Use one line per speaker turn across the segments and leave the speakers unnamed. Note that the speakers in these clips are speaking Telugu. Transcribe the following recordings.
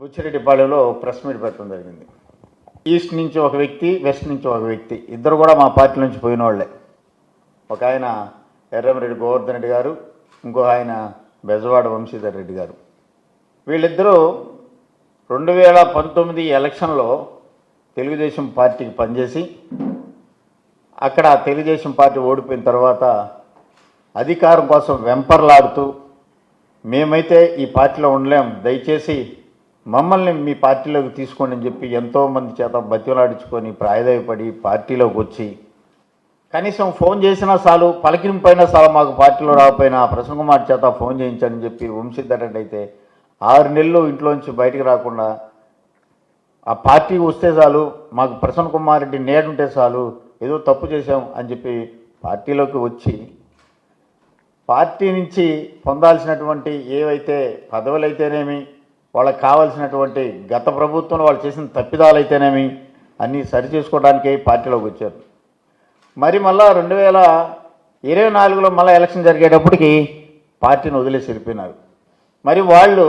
బుచ్చిరెడ్డిపాళెంలో ప్రెస్ మీట్ పెట్టడం జరిగింది. ఈస్ట్ నుంచి ఒక వ్యక్తి వెస్ట్ నుంచి ఒక వ్యక్తి. ఇద్దరు కూడా మా పార్టీ నుంచి పోయిన వాళ్ళే. ఒక ఆయన ఎర్రమరెడ్డి గోవర్ధన్ రెడ్డి గారు ఇంకో ఆయన బెజవాడ వంశీధర్ రెడ్డి గారు. వీళ్ళిద్దరూ రెండు వేల పంతొమ్మిది ఎలక్షన్లో తెలుగుదేశం పార్టీకి పనిచేసి అక్కడ తెలుగుదేశం పార్టీ ఓడిపోయిన తర్వాత అధికారం కోసం వెంపర్లాడుతూ మేమైతే ఈ పార్టీలో ఉండలేం. దయచేసి మమ్మల్ని మీ పార్టీలోకి తీసుకోండి అని చెప్పి ఎంతోమంది చేత బతిలాడించుకొని ప్రాయదయపడి పార్టీలోకి వచ్చి కనీసం ఫోన్ చేసినా చాలు పలకింపైనా చాలు మాకు పార్టీలో రాకపోయినా ప్రసన్న కుమార్ చేత ఫోన్ చేయించని చెప్పి వంశీధరెడ్డి అయితే ఆరు నెలలు ఇంట్లోంచి బయటికి రాకుండా ఆ పార్టీ వస్తే చాలు మాకు ప్రసన్న కుమార్ రెడ్డి నేడుంటే చాలు ఏదో తప్పు చేశాం అని చెప్పి పార్టీలోకి వచ్చి పార్టీ నుంచి పొందాల్సినటువంటి ఏవైతే పదవులైతేనేమి వాళ్ళకి కావాల్సినటువంటి గత ప్రభుత్వంలో వాళ్ళు చేసిన తప్పిదాలు అయితేనేమి అన్నీ సరి చేసుకోవడానికే పార్టీలోకి వచ్చారు. మరి మళ్ళా రెండు వేల ఇరవై నాలుగులో మళ్ళీ ఎలక్షన్ జరిగేటప్పటికి పార్టీని వదిలేసి వెళ్ళిపోయినారు. మరి వాళ్ళు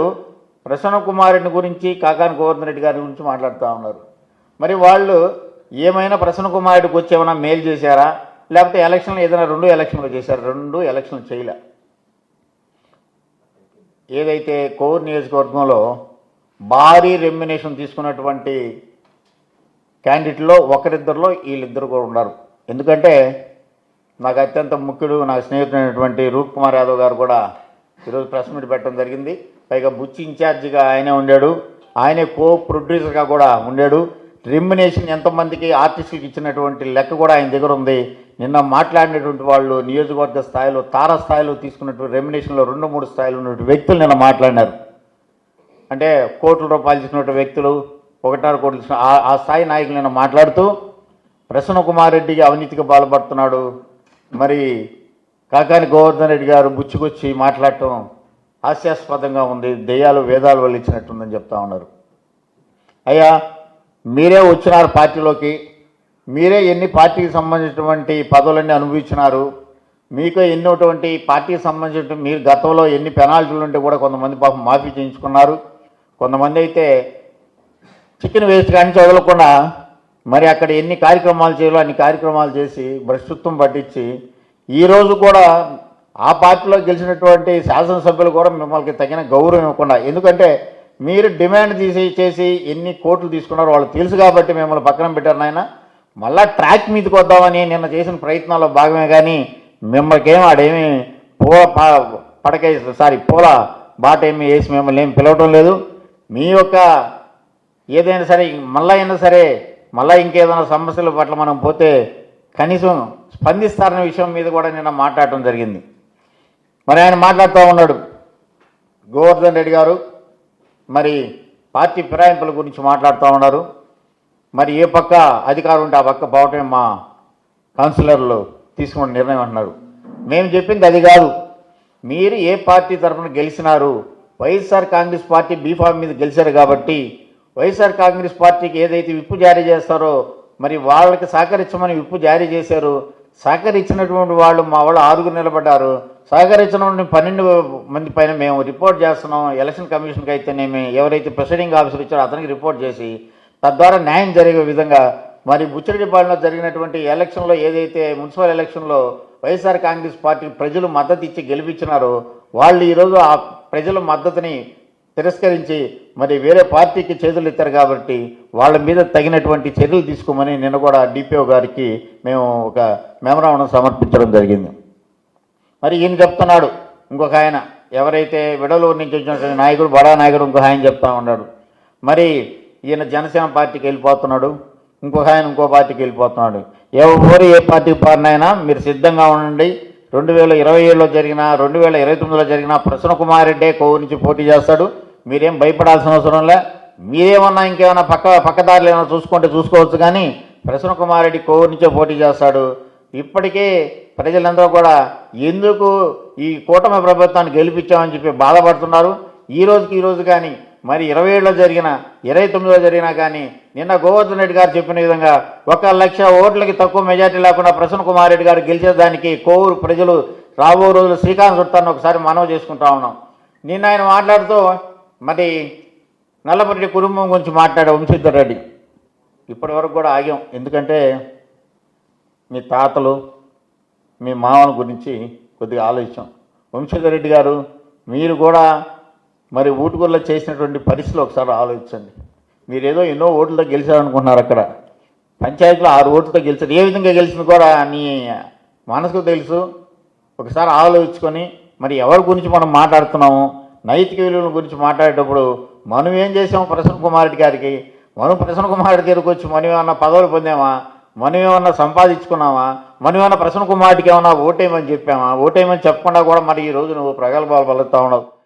ప్రసన్న కుమారుని గురించి కాకాని గోవర్ధన్ రెడ్డి గారి గురించి మాట్లాడుతూ ఉన్నారు. మరి వాళ్ళు ఏమైనా ప్రసన్న కుమారుడికి వచ్చి ఏమైనా మేలు చేశారా? లేకపోతే ఎలక్షన్లు ఏదైనా రెండు ఎలక్షన్లు చేశారు? రెండు ఎలక్షన్లు చేయలే. ఏదైతే కోర్ నియోజకవర్గంలో భారీ రెమ్యునేషన్ తీసుకున్నటువంటి క్యాండిడేట్లో ఒకరిద్దరిలో వీళ్ళిద్దరు కూడా ఉన్నారు. ఎందుకంటే నాకు అత్యంత ముఖ్యుడు నా స్నేహితుడైనటువంటి రూప్ కుమార్ యాదవ్ గారు కూడా ఈరోజు ప్రెస్ మీట్ పెట్టడం జరిగింది. పైగా బుచ్చి ఇన్ఛార్జిగా ఆయనే ఉండాడు. ఆయనే కో ప్రొడ్యూసర్గా కూడా ఉండాడు. రెమ్యునేషన్ ఎంతమందికి ఆర్టిస్టులకు ఇచ్చినటువంటి లెక్క కూడా ఆయన దగ్గర ఉంది. నిన్న మాట్లాడినటువంటి వాళ్ళు నియోజకవర్గ స్థాయిలో తార స్థాయిలో తీసుకున్నటువంటి రెమ్యునేషన్లో రెండు మూడు స్థాయిలో ఉన్నటువంటి వ్యక్తులు నిన్న మాట్లాడినారు. అంటే కోట్ల రూపాయలు ఇచ్చినటువంటి వ్యక్తులు ఒకటిన్నర కోట్లు ఇచ్చిన ఆ- స్థాయి నాయకులు మాట్లాడుతూ ప్రసన్న కుమార్ రెడ్డికి అవినీతికి పాల్పడుతున్నాడు. మరి కాకాని గోవర్ధన్ రెడ్డి గారు బుచ్చికొచ్చి మాట్లాడటం హాస్యాస్పదంగా ఉంది దెయ్యాలు వేదాలు వల్ల చెప్తా ఉన్నారు. అయ్యా మీరే వచ్చినారు పార్టీలోకి మీరే ఎన్ని పార్టీకి సంబంధించినటువంటి పదవులన్నీ అనుభవించినారు మీకు ఎన్నోటువంటి పార్టీకి సంబంధించిన మీరు గతంలో ఎన్ని పెనాల్టీలు ఉంటే కూడా కొంతమంది పాపం మాఫీ చేయించుకున్నారు. కొంతమంది అయితే చికెన్ వేస్ట్ కానీ చదవకుండా మరి అక్కడ ఎన్ని కార్యక్రమాలు చేయాలో అన్ని కార్యక్రమాలు చేసి భ్రష్టత్వం పట్టించి ఈరోజు కూడా ఆ పార్టీలో గెలిచినటువంటి శాసనసభ్యులు కూడా మిమ్మల్ని తగిన గౌరవం ఇవ్వకుండా ఎందుకంటే మీరు డిమాండ్ తీసి చేసి ఎన్ని కోట్లు తీసుకున్నారో వాళ్ళు తెలుసు కాబట్టి మిమ్మల్ని పక్కన పెట్టారు నాయన. మళ్ళా ట్రాక్ మీదకి వద్దామని నిన్న చేసిన ప్రయత్నాల్లో భాగమే కానీ మిమ్మల్కేం ఆడేమి పూల ప- సారీ పూల బాట ఏమి వేసి మిమ్మల్ని ఏం పిలవటం లేదు. మీ యొక్క ఏదైనా సరే మళ్ళీ అయినా సరే మళ్ళీ ఇంకేదైనా సమస్యల పట్ల మనం పోతే కనీసం స్పందిస్తారనే విషయం మీద కూడా నిన్న మాట్లాడటం జరిగింది. మరి ఆయన మాట్లాడుతూ ఉన్నాడు. గోవర్ధన్ రెడ్డి గారు మరి పార్టీ ఫిరాయింపుల గురించి మాట్లాడుతూ ఉన్నారు. మరి ఏ పక్క అధికారం ఉంటే ఆ పక్క పోవటమే మా కౌన్సిలర్లు తీసుకున్న నిర్ణయం అంటున్నారు. మేము చెప్పింది అది కాదు. మీరు ఏ పార్టీ తరఫున గెలిచినారు? YSR Congress party B form మీద గెలిచారు కాబట్టి వైఎస్ఆర్ కాంగ్రెస్ పార్టీకి ఏదైతే విప్పు జారీ చేస్తారో మరి వాళ్ళకి సహకరించమని విప్పు జారీ చేశారు. సహకరించినటువంటి వాళ్ళు మా వాళ్ళు ఆరుగురు నిలబడ్డారు. సహకరించిన పన్నెండు మంది పైన మేము రిపోర్ట్ చేస్తున్నాం. ఎలక్షన్ కమిషన్కి అయితేనేమి ఎవరైతే ప్రెసిడింగ్ ఆఫీసర్ ఇచ్చారో అతనికి రిపోర్ట్ చేసి తద్వారా న్యాయం జరిగే విధంగా మరి బుచ్చిరెడ్డిపాలెంలో జరిగినటువంటి ఎలక్షన్లో ఏదైతే మున్సిపల్ ఎలక్షన్లో వైఎస్ఆర్ కాంగ్రెస్ పార్టీ ప్రజలు మద్దతు ఇచ్చి గెలిపించినారో వాళ్ళు ఈరోజు ఆ ప్రజల మద్దతుని తిరస్కరించి మరి వేరే పార్టీకి చేతులు ఇస్తారు కాబట్టి వాళ్ళ మీద తగినటువంటి చర్యలు తీసుకోమని నిన్న కూడా డిపిఓ గారికి మేము ఒక మెమరాండం సమర్పించడం జరిగింది. మరి ఈయన చెప్తున్నాడు ఇంకొక ఆయన ఎవరైతే విడలూరు నుంచి వచ్చినటువంటి నాయకుడు బడా నాయకుడు ఇంకొక ఆయన చెప్తా ఉన్నాడు. మరి ఈయన జనసేన పార్టీకి వెళ్ళిపోతున్నాడు ఇంకొక ఆయన ఇంకో పార్టీకి వెళ్ళిపోతున్నాడు. ఎవరు ఏ పార్టీకి పారినైనా మీరు సిద్ధంగా ఉండండి రెండు వేల ఇరవై ఏడులో జరిగిన రెండు వేల ఇరవై తొమ్మిదిలో జరిగిన ప్రసన్న కుమార్ రెడ్డే కోవు నుంచి పోటీ చేస్తాడు. మీరేం భయపడాల్సిన అవసరం లే. మీరేమన్నా ఇంకేమైనా పక్క పక్కదారులు ఏమైనా చూసుకుంటే చూసుకోవచ్చు కానీ ప్రసన్న కుమార్ రెడ్డి కోవు నుంచే పోటీ చేస్తాడు. ఇప్పటికే ప్రజలందరూ కూడా ఎందుకు ఈ కూటమి ప్రభుత్వాన్ని గెలిపించామని చెప్పి బాధపడుతున్నారు. ఈ రోజుకి ఈ రోజు కానీ మరి ఇరవై ఏడులో జరిగిన ఇరవై తొమ్మిదిలో జరిగినా కానీ నిన్న గోవర్ధన్ రెడ్డి గారు చెప్పిన విధంగా ఒక లక్ష ఓట్లకి తక్కువ మెజార్టీ లేకుండా ప్రసన్న కుమార్ రెడ్డి గారు గెలిచేదానికి కోవూరు ప్రజలు రాబో రోజులు శ్రీకాంత్ చుట్టాన్ని ఒకసారి మనవి చేసుకుంటా ఉన్నాం. నిన్న ఆయన మాట్లాడుతూ మరి నల్లపరెడ్డి కుటుంబం గురించి మాట్లాడే వంశీధర్ రెడ్డి ఇప్పటి వరకు కూడా ఆగాం. ఎందుకంటే మీ తాతలు మీ మామల గురించి కొద్దిగా ఆలోచించాం. వంశీధర్ రెడ్డి గారు మీరు కూడా మరి ఊటుగుల్లో చేసినటువంటి పరిస్థితులు ఒకసారి ఆలోచించండి. మీరు ఏదో ఎన్నో ఓట్లతో గెలిచారనుకుంటున్నారు అక్కడ. పంచాయతీలో ఆరు ఓట్లతో గెలిచారు. ఏ విధంగా గెలిచింది కూడా నీ మనసుకు తెలుసు. ఒకసారి ఆలోచించుకొని మరి ఎవరి గురించి మనం మాట్లాడుతున్నాము? నైతిక విలువల గురించి మాట్లాడేటప్పుడు మనం ఏం చేసాము ప్రసన్న కుమార్ రెడ్డి గారికి? మనం ప్రసన్న కుమార్ రెడ్డి దగ్గరికి వచ్చి మనం ఏమన్నా పదవులు పొందామా? మనం ఏమన్నా సంపాదించుకున్నామా? మనం ఏమన్నా ప్రసన్న కుమార్ ఏమన్నా ఓటేయమని చెప్పామా? ఓటేయమని చెప్పకుండా కూడా మరి ఈ రోజు నువ్వు ప్రగల్భాలు పలుకుతా ఉండవు